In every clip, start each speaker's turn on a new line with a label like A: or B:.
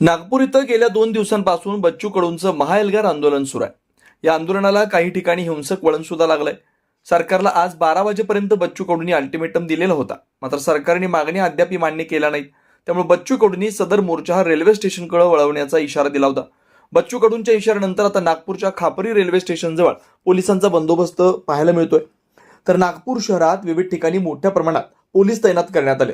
A: नागपूर इथं गेल्या दोन दिवसांपासून बच्चू कडूंचं महाएल्गार आंदोलन सुरू आहे. या आंदोलनाला काही ठिकाणी हिंसक वळण सुद्धा लागलंय. सरकारला आज बारा वाजेपर्यंत बच्चू कडूंनी अल्टिमेटम दिलेला होता. मात्र सरकारने मागणी अद्याप मान्य केल्या नाहीत त्यामुळे बच्चू कडूंनी सदर मोर्चा हा रेल्वे स्टेशनकडे वळवण्याचा इशारा दिला होता. बच्चू कडूंच्या इशाऱ्यानंतर आता नागपूरच्या खापरी रेल्वे स्टेशनजवळ पोलिसांचा बंदोबस्त पाहायला मिळतोय. तर नागपूर शहरात विविध ठिकाणी मोठ्या प्रमाणात पोलीस तैनात करण्यात आले.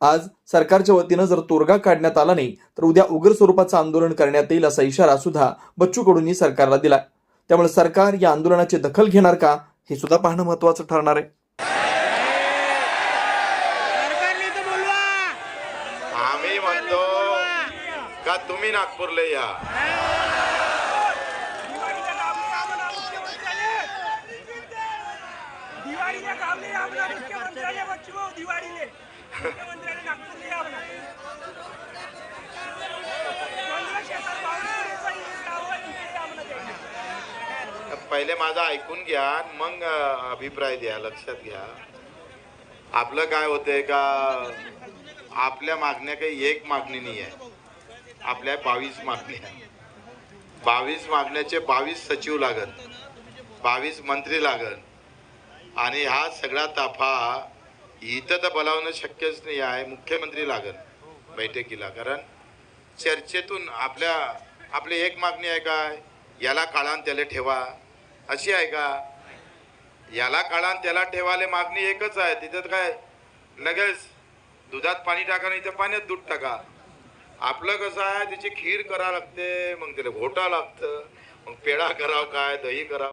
A: आज सरकारच्या वतीनं जर तोडगा काढण्यात आला नाही तर उद्या उग्र स्वरूपाचं आंदोलन करण्यात येईल असा इशारा सुद्धा बच्चू कडूंनी सरकारला दिलाय. त्यामुळे सरकार या आंदोलनाची दखल घेणार का हे सुद्धा पाहणं महत्वाचं ठरणार आहे.
B: सरकारने तर बोलवा.
C: आम्ही म्हणतो का तुम्ही नागपूरला या.
B: दिवाळीला.
C: पहिले माझं ऐकून घ्या मग अभिप्राय द्या लक्षात घ्या. आपलं काय होतंय का आपल्या मागण्या काही एक मागणी नाही आहे. आपल्या बावीस मागण्या बावीस मागण्याचे बावीस सचिव लागत बावीस मंत्री लागत आणि हा सगळा ताफा इथं तर बोलावणं शक्यच नाही आहे. मुख्यमंत्री लागत बैठकीला. कारण चर्चेतून आपल्या आपली एक मागणी आहे काय याला काळान त्याला ठेवा. अशी आहे का? याला काळान त्याला ठेवाले मागणी एकच आहे. तिथं काय लगेच दुधात पाणी टाका नाही तर पाण्यात दूध टाका. आपलं कसं आहे त्याची खीर करा लागते मग त्याला घोटा लागतं. मग पेढा करावं काय दही करावं